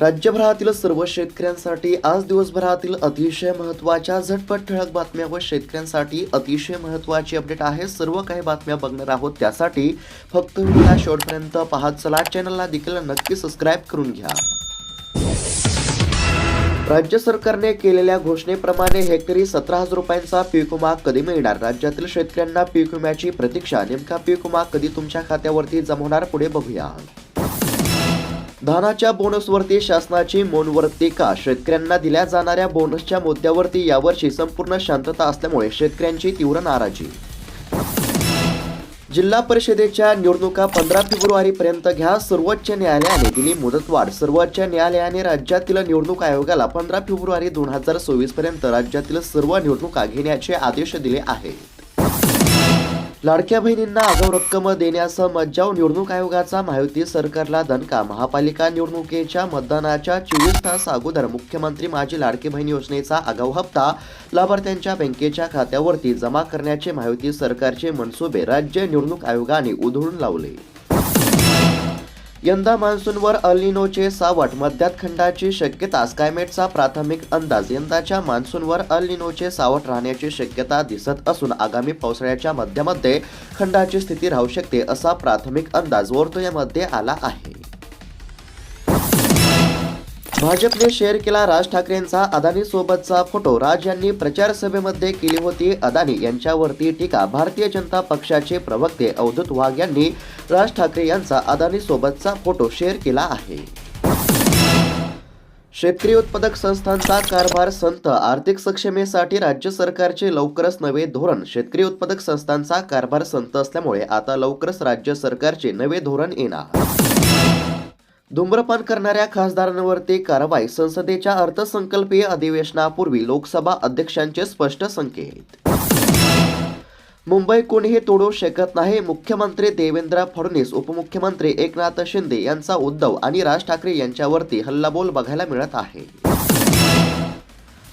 राज्यभरातील सर्व शेतकऱ्यांसाठी आज दिवसभरातील अतिशय महत्त्वाच्या झटपट ठळक बातम्या व शेतकऱ्यांसाठी अतिशय महत्त्वाची अपडेट आहे. सर्व काही बातम्या बघणार आहोत. त्यासाठी फक्त व्हिडिओला शेवटपर्यंत पाहत चला. चॅनलला देखील नक्की सबस्क्राईब करून घ्या. राज्य सरकारने केलेल्या घोषणेप्रमाणे हेक्टरी सतरा हजार रुपयांचा पीक विमा कधी मिळणार? राज्यातील शेतकऱ्यांना पीक विम्याची प्रतीक्षा. नेमका पीक विमा कधी तुमच्या खात्यावरती जमा होणार पुढे बघूया. धानाच्या बोनसवरती शासनाची मौनवर टीका शेतकऱ्यांना दिल्या जाणाऱ्या बोनसच्या मुद्द्यावरती यावर्षी संपूर्ण शांतता असल्यामुळे शेतकऱ्यांची तीव्र नाराजी. जिल्हा परिषदेच्या निवडणुका पंधरा फेब्रुवारीपर्यंत घ्या. सर्वोच्च न्यायालयाने दिली मुदतवाढ. सर्वोच्च न्यायालयाने राज्यातील निवडणूक आयोगाला पंधरा फेब्रुवारी दोन हजार चोवीसपर्यंत राज्यातील सर्व निवडणुका घेण्याचे आदेश दिले आहेत लाडक्या बहिणींना आगाऊ रक्कम देण्यासह मज्जाव निवडणूक आयोगाचा महायुती सरकारला दणका. महापालिका निवडणुकीच्या मतदानाच्या चोवीस तास अगोदर मुख्यमंत्री माझी लाडकी बहीण योजनेचा आगाऊ हप्ता लाभार्थ्यांच्या बँकेच्या खात्यावरती जमा करण्याचे महायुती सरकारचे मनसुबे राज्य निवडणूक आयोगाने उधळून लावले. यंदा मान्सूनवर अलिनोचे सावट मध्यात खंडाची शक्यता स्कायमेटचा प्राथमिक अंदाज. यंदाच्या मान्सूनवर अलिनोचे सावट राहण्याची शक्यता दिसत असून आगामी पावसाळ्याच्या मध्यामध्ये खंडाची स्थिती राहू शकते असा प्राथमिक अंदाज वर्तुळ्यामध्ये आला आहे. भाजपने शेअर केला राज ठाकरेंचा अदानी सोबतचा फोटो. राज यांनी प्रचार सभेमध्ये केली होती अदानी. यांच्यावरती टीका. भारतीय जनता पक्षाचे प्रवक्ते अवधूत वाघ यांनी राज ठाकरे यांचा अदानी सोबतचा फोटो शेअर केला आहे. शेतकरी उत्पादक संस्थांचा कारभार संत आर्थिक सक्षमेसाठी राज्य सरकारचे लवकरच नवे धोरण. शेतकरी उत्पादक संस्थांचा कारभार संत असल्यामुळे आता लवकरच राज्य सरकारचे नवे धोरण येणार. धूम्रपान करणाऱ्या खासदारांवरती कारवाई संसदेच्या अर्थसंकल्पीय अधिवेशनापूर्वी लोकसभा अध्यक्षांचे स्पष्ट संकेत. मुंबई कोणीही तोडू शकत नाही मुख्यमंत्री देवेंद्र फडणवीस उपमुख्यमंत्री एकनाथ शिंदे यांचा उद्धव आणि राज ठाकरे यांच्यावरती हल्लाबोल बघायला मिळत आहे.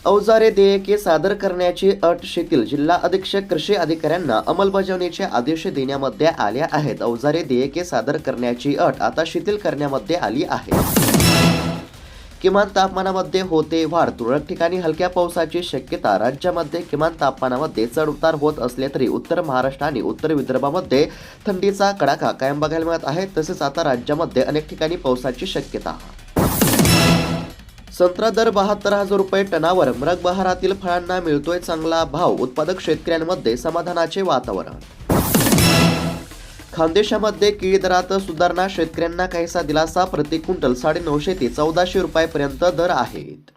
अवजारे देयके सादर करण्याची अट शिथिल. जिल्हा अधीक्षक कृषी अधिकाऱ्यांना अंमलबजावणीचे आदेश देण्यामध्ये आले आहेत. अवजारे देयके सादर करण्याची अट आता शिथिल करण्यामध्ये आली आहे. किमान तापमानामध्ये होते वाढ. तुरळक ठिकाणी हलक्या पावसाची शक्यता. राज्यामध्ये किमान तापमानामध्ये चढ उतार होत असले तरी उत्तर महाराष्ट्र आणि उत्तर विदर्भामध्ये थंडीचा कडाका कायम बघायला मिळत आहे. तसेच आता राज्यामध्ये अनेक ठिकाणी पावसाची शक्यता. संत्रा दर बहात्तर हजार रुपये टनावर मृग बहारातील फळांना मिळतोय चांगला भाव उत्पादक शेतकऱ्यांमध्ये समाधानाचे वातावरण. खानदेशामध्ये केळी दरात सुधारणा शेतकऱ्यांना काहीसा दिलासा प्रति क्विंटल साडे नऊशे ते चौदाशे रुपयापर्यंत दर आहेत.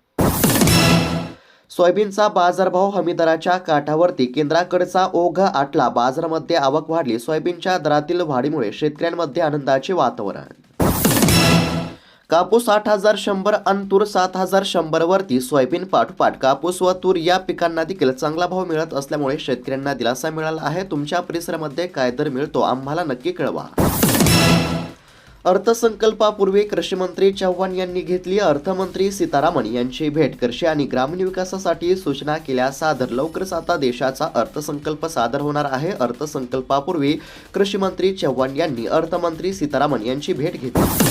सोयाबीनचा बाजारभाव हमी दराच्या काठावरती केंद्राकडचा ओघ आटला बाजारामध्ये आवक वाढली सोयाबीनच्या दरातील वाढीमुळे शेतकऱ्यांमध्ये आनंदाचे वातावरण. कापूस आठ हजार शंभर आणि तूर सात हजार शंभर वरती सोयाबीन पाठोपाठ कापूस व तूर या पिकांना देखील चांगला भाव मिळत असल्यामुळे शेतकऱ्यांना दिलासा मिळाला आहे. तुमच्या परिसरामध्ये काय दर मिळतो आम्हाला नक्की कळवा. अर्थसंकल्पापूर्वी कृषी मंत्री चव्हाण यांनी घेतली. अर्थमंत्री सीतारामन यांची भेट कृषी आणि ग्रामीण विकासासाठी सूचना केल्या. सादर लवकरच आता देशाचा अर्थसंकल्प सादर होणार आहे. अर्थसंकल्पापूर्वी कृषी मंत्री चव्हाण यांनी अर्थमंत्री सीतारामन यांची भेट घेतली.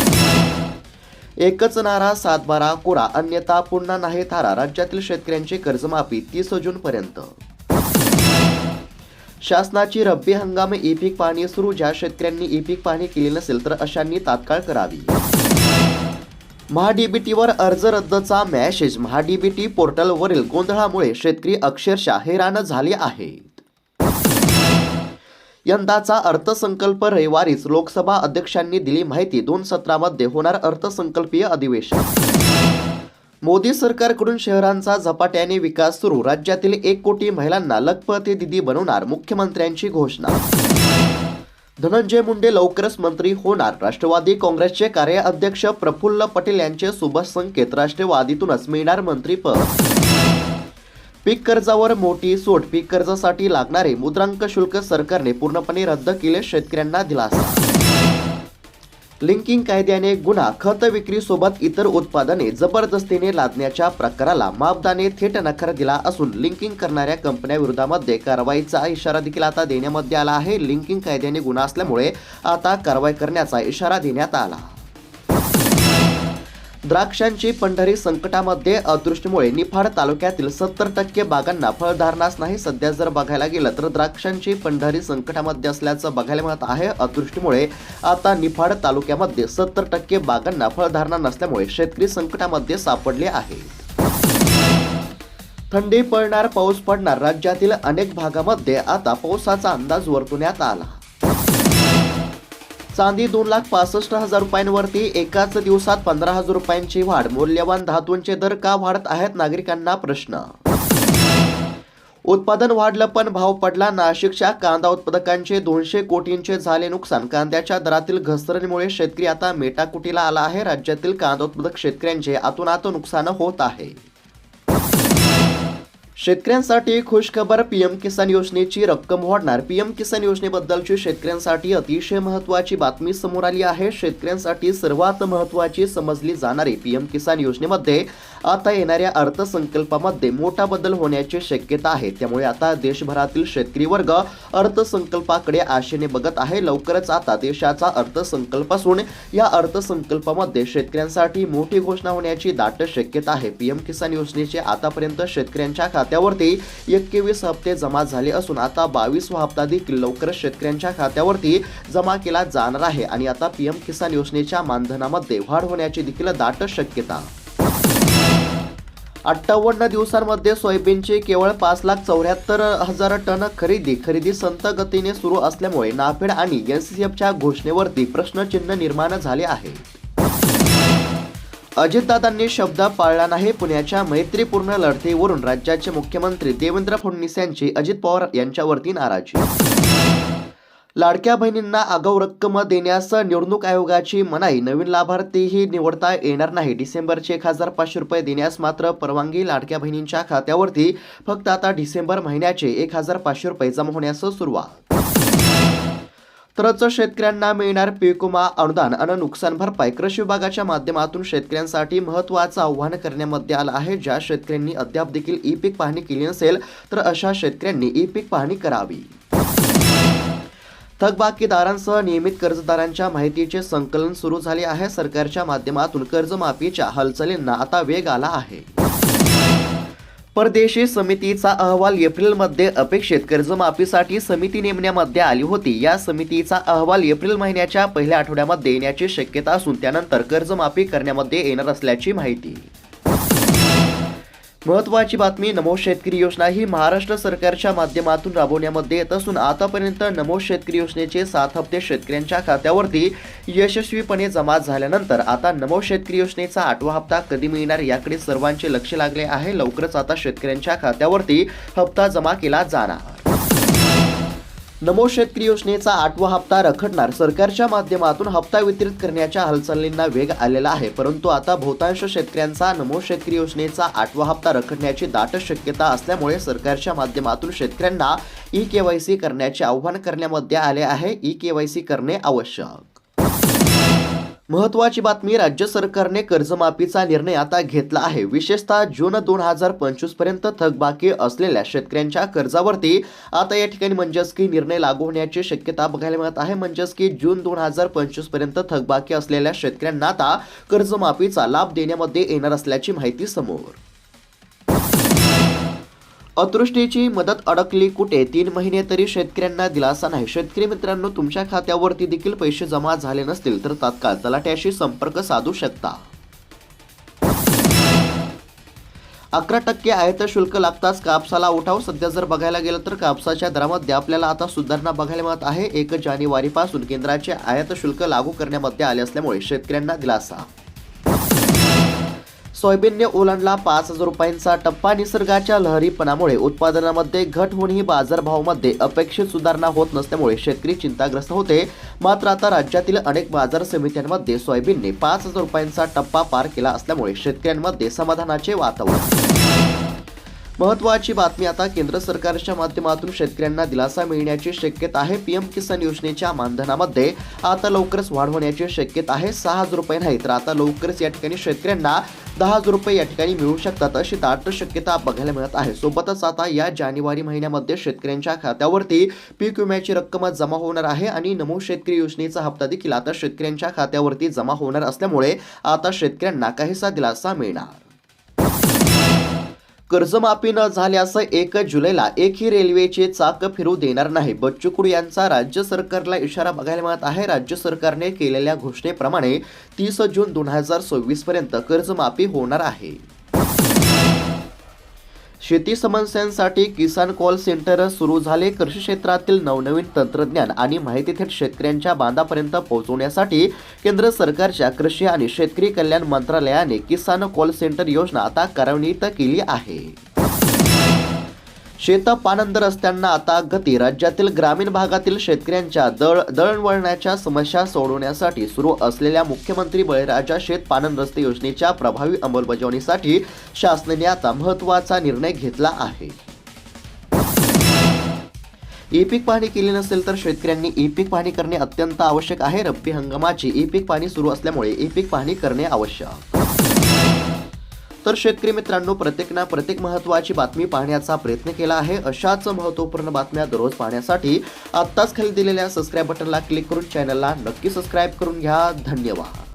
एकच नारा सातबारा कोरा अन्यथा पुन्हा नाही थारा राज्यातील शेतकऱ्यांची कर्जमाफी तीस जून पर्यंत. शासनाची रब्बी हंगाम ई पीक पाहणी सुरू ज्या शेतकऱ्यांनी ई पीक पाहणी केली नसेल तर अशांनी तात्काळ करावी. महाडीबीटीवर अर्ज रद्दचा मॅसेज महाडीबीटी पोर्टलवरील गोंधळामुळे शेतकरी अक्षरशः हैराण झाले आहे. यंदाचा अर्थसंकल्प रविवारीच लोकसभा अध्यक्षांनी दिली माहिती. दोन सत्रामध्ये होणार अर्थसंकल्पीय अधिवेशन. मोदी सरकारकडून शहरांचा झपाट्याने विकास सुरू. राज्यातील एक कोटी महिलांना लखपती दिदी बनवणार मुख्यमंत्र्यांची घोषणा. धनंजय मुंडे लवकरच मंत्री होणार. राष्ट्रवादी काँग्रेसचे कार्याध्यक्ष प्रफुल्ल पटेल यांचे शुभ संकेत. राष्ट्रवादीतूनच मिळणार मंत्रीपद पीक कर्जावर मोठी सूट. पीक कर्जासाठी लागणारे मुद्रांक शुल्क सरकारने पूर्णपणे रद्द केले शेतकऱ्यांना दिलासा. लिंकिंग कायद्याने गुन्हा खत विक्रीसोबत इतर उत्पादने जबरदस्तीने लादण्याच्या प्रकाराला मापदाने थेट नकार दिला असून लिंकिंग करणाऱ्या कंपन्याविरोधामध्ये कारवाईचा इशारा देखील आता देण्यामध्ये आला आहे. लिंकिंग कायद्याने गुन्हा असल्यामुळे आता कारवाई करण्याचा इशारा देण्यात आला. द्राक्षांची पंढरी संकटामध्ये अदृष्टीमुळे निफाड तालुक्यातील सत्तर टक्के बागांना फळधारणाच नाही. सध्या जर बघायला गेलं तर द्राक्षांची पंढरी संकटामध्ये असल्याचं बघायला मिळत आहे. अदृष्टीमुळे आता निफाड तालुक्यामध्ये सत्तर टक्के बागांना फळधारणा नसल्यामुळे शेतकरी संकटामध्ये सापडले आहेत. थंडी पडणार पाऊस पडणार राज्यातील अनेक भागामध्ये आता पावसाचा अंदाज वर्तवण्यात आला. चांदी दोन लाख पासष्ट हजार रुपयांवरती एकाच दिवसात पंधरा हजार रुपयांची वाढ. मौल्यवान धातूंचे दर का वाढत आहेत नागरिकांना प्रश्न. उत्पादन वाढलं पण भाव पडला. नाशिकच्या कांदा उत्पादकांचे दोनशे कोटींचे झाले नुकसान. कांद्याच्या दरातील घसरणीमुळे शेतकरी आता मेटाकुटीला आला आहे. राज्यातील कांदा उत्पादक शेतकऱ्यांचे आतोनात नुकसान होत आहे. शेतकऱ्यांसाठी खुशखबर पीएम किसान योजनेची रक्कम वाढणार. पीएम किसान योजनेबद्दलची शेतकऱ्यांसाठी अतिशय महत्त्वाची बातमी समोर आली आहे. शेतकऱ्यांसाठी सर्वात महत्त्वाची समजली जाणारी पीएम किसान योजनेमध्ये आता येणाऱ्या अर्थसंकल्पामध्ये मोठा बदल होण्याची शक्यता आहे. त्यामुळे आता देशभरातील शेतकरी वर्ग अर्थसंकल्पाकडे आशेने बघत आहे. लवकरच आता देशाचा अर्थसंकल्प असून या अर्थसंकल्पामध्ये शेतकऱ्यांसाठी मोठी घोषणा होण्याची दाट शक्यता आहे. पीएम किसान योजनेचे आतापर्यंत शेतकऱ्यांच्या खात्यावरती एकवीस हप्ते जमा झाले असून आता बावीसवा हप्ता देखील लवकरच शेतकऱ्यांच्या खात्यावरती जमा केला जाणार आहे. आणि आता पीएम किसान योजनेच्या मानधनामध्ये वाढ होण्याची देखील दाट शक्यता. अठ्ठावन्न दिवसांमध्ये सोयाबीनची केवळ पाच लाख चौऱ्याहत्तर हजार टन खरेदी खरेदी संत गतीने सुरू असल्यामुळे नाफेड आणि एनसीसीएफच्या घोषणेवरती प्रश्नचिन्ह निर्माण झाले आहे. अजितदादांनी शब्द पाळला नाही. पुण्याच्या मैत्रीपूर्ण लढतीवरून राज्याचे मुख्यमंत्री देवेंद्र फडणवीस यांची अजित पवार यांच्यावरती नाराजी. लाडक्या बहिणींना आगाऊ रक्कम देण्यास निवडणूक आयोगाची मनाई नवीन लाभार्थीही निवडता येणार नाही. डिसेंबरचे एक हजार पाचशे रुपये देण्यास मात्र परवानगी लाडक्या बहिणींच्या खात्यावरती. फक्त आता डिसेंबर महिन्याचे एक हजार पाचशे रुपये जमा होण्यास सुरुवात. तरच शेतकऱ्यांना मिळणार पीक विमा अनुदान आणि नुकसान भरपाई कृषी विभागाच्या माध्यमातून शेतकऱ्यांसाठी महत्त्वाचं आव्हान करण्यामध्ये आलं आहे. ज्या शेतकऱ्यांनी अद्याप देखील ई पीक पाहणी केली नसेल तर अशा शेतकऱ्यांनी ई पीक पाहणी करावी. थकबाकीदारांसह नियमित कर्जदारांच्या माहितीचे संकलन सुरू झाले आहे. सरकारच्या माध्यमातून कर्जमाफीच्या हालचालींना आता वेग आला आहे. परदेशी समितीचा अहवाल एप्रिलमध्ये अपेक्षित कर्जमाफीसाठी समिती नेमण्यामध्ये आली होती. या समितीचा अहवाल एप्रिल महिन्याच्या पहिल्या आठवड्यामध्ये येण्याची शक्यता असून त्यानंतर कर्जमाफी करण्यामध्ये येणार असल्याची माहिती. महत्वाची बातमी नमो शेतकरी योजना ही महाराष्ट्र सरकारच्या माध्यमातून राबवण्यामध्ये येत असून आतापर्यंत नमो शेतकरी योजनेचे सात हप्ते शेतकऱ्यांच्या खात्यावरती यशस्वीपणे जमा झाल्यानंतर आता नमो शेतकरी योजनेचा आठवा हप्ता कधी मिळणार याकडे सर्वांचे लक्ष लागले आहे. लवकरच आता शेतकऱ्यांच्या खात्यावरती हप्ता जमा केला जाणार. नमो शेतकरी योजनेचा आठवा हप्ता रखडणार. सरकारच्या माध्यमातून हप्ता वितरित करण्याच्या हालचालींना वेग आलेला आहे. परंतु आता बहुतांश शेतकऱ्यांचा नमो शेतकरी योजनेचा आठवा हप्ता रखडण्याची दाट शक्यता असल्यामुळे सरकारच्या माध्यमातून शेतकऱ्यांना ई केवायसी करण्याचे आव्हान करण्यामध्ये आले आहे. ई केवायसी करणे आवश्यक. महत्वाची बातमी राज्य सरकारने कर्जमाफीचा निर्णय आता घेतला आहे. विशेषतः जून दोन हजार पंचवीसपर्यंत थकबाकी असलेल्या शेतकऱ्यांच्या कर्जावरती. आता या ठिकाणी म्हणजेच की निर्णय लागू होण्याची शक्यता बघायला मिळत आहे. म्हणजेच की जून दोन हजार पंचवीसपर्यंत थकबाकी असलेल्या शेतकऱ्यांना आता कर्जमाफीचा लाभ देण्यामध्ये येणार असल्याची माहिती समोर. अतृष्टीची मदत अडकली कुठे? तीन महिने तरी शेतकऱ्यांना दिलासा नाही. शेतकरी मित्रांनो तुमच्या खात्यावरती देखील पैसे जमा झाले नसतील तर तात्काळ तलाट्याशी संपर्क साधू शकता. अकरा टक्के आयात शुल्क लागताच कापसाला उठाव. सध्या जर बघायला गेलं तर कापसाच्या दरामध्ये आपल्याला आता सुधारणा बघायला मिळत आहे. एक जानेवारीपासून केंद्राचे आयात शुल्क लागू करण्यामध्ये आले असल्यामुळे शेतकऱ्यांना दिलासा. सोयाबीनने ओलांडला पाच हजार रुपयांचा टप्पा निसर्गाच्या लहरीपणामुळे. उत्पादनामध्ये घट होऊनही बाजारभावामध्ये अपेक्षित सुधारणा होत नसल्यामुळे शेतकरी चिंताग्रस्त होते. मात्र आता राज्यातील अनेक बाजार समित्यांमध्ये सोयाबीनने पाच हजार रुपयांचा टप्पा पार केला असल्यामुळे शेतकऱ्यांमध्ये समाधानाचे वातावरण. महत्वाची बातमी आता केंद्र सरकारच्या माध्यमातून शेतकऱ्यांना दिलासा मिळण्याची शक्यता आहे. पीएम किसान योजनेच्या मानधनामध्ये आता लवकरच वाढ होण्याची शक्यता आहे. सहा हजार रुपये नाही तर आता लवकरच या ठिकाणी शेतकऱ्यांना दहा हजार रुपये या ठिकाणी मिळू शकतात अशी दाट शक्यता बघायला मिळत आहे. सोबतच आता या जानेवारी महिन्यामध्ये शेतकऱ्यांच्या खात्यावरती पीक विम्याची रक्कम जमा होणार आहे आणि नमो शेतकरी योजनेचा हप्ता देखील आता शेतकऱ्यांच्या खात्यावरती जमा होणार असल्यामुळे आता शेतकऱ्यांना काहीसा दिलासा मिळणार. कर्जमाफी न झाल्यास एक जुलैला एकही रेल्वेचे चाक फिरू देणार नाही. बच्चू कडू यांचा राज्य सरकारला इशारा बघायला मिळत आहे. राज्य सरकारने केलेल्या घोषणेप्रमाणे तीस जून दोन हजार सव्वीस पर्यंत कर्जमाफी होणार आहे. शेती समस्यांसाठी किसान कॉल सेंटर सुरू झाले. कृषी क्षेत्रातील नवनवीन तंत्रज्ञान आणि माहिती थेट शेतकऱ्यांच्या बांधापर्यंत पोहोचवण्यासाठी केंद्र सरकारच्या कृषी आणि शेतकरी कल्याण मंत्रालयाने किसान कॉल सेंटर योजना आता कार्यान्वित केली आहे. शेत पानंद रस्त्यांना आता गती राज्यातील ग्रामीण भागातील शेतकऱ्यांच्या दळ दळणवळणाच्या समस्या सोडवण्यासाठी सुरू असलेल्या मुख्यमंत्री बळीराजा शेत पानंद रस्ते योजनेच्या प्रभावी अंमलबजावणीसाठी शासनाने आता महत्त्वाचा निर्णय घेतला आहे. ई पीक पाहणी केली नसेल तर शेतकऱ्यांनी ई पीक पाहणी करणे अत्यंत आवश्यक आहे. रब्बी हंगामाची ई पीक पाहणी सुरू असल्यामुळे ई पीक पाहणी करणे आवश्यक. तर शेतकरी मित्रांनो प्रत्येकना प्रत्येक महत्त्वाची बातमी पाहण्याचा प्रयत्न केला आहे. अशाच महत्त्वपूर्ण बातम्या दररोज पाहण्यासाठी आत्ताच खाली दिलेल्या सबस्क्राईब बटनला क्लिक करून चॅनलला नक्की सबस्क्राईब करून घ्या. धन्यवाद.